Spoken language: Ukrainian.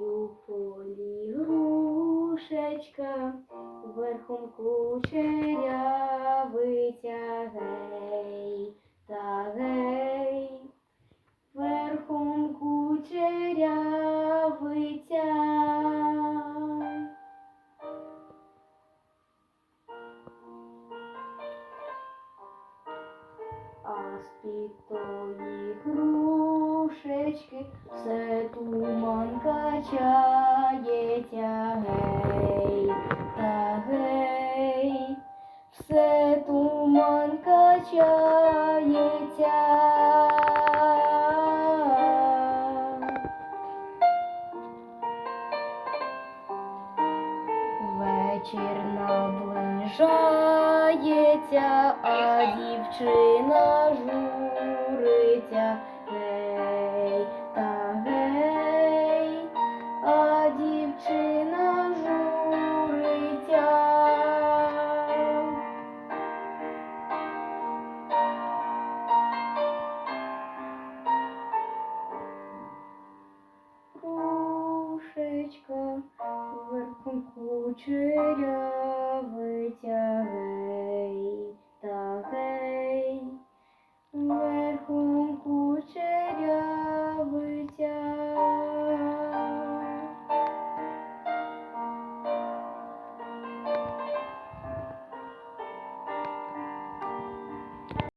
у полі грушечка, верхом кучерявиця, гей, та гей, верхом кучерявиця. А з-під тої грушечки все туман качається, гей, та гей, все туман качається. Вечір наближається, а дівчина журиться, верхом кучеря гей.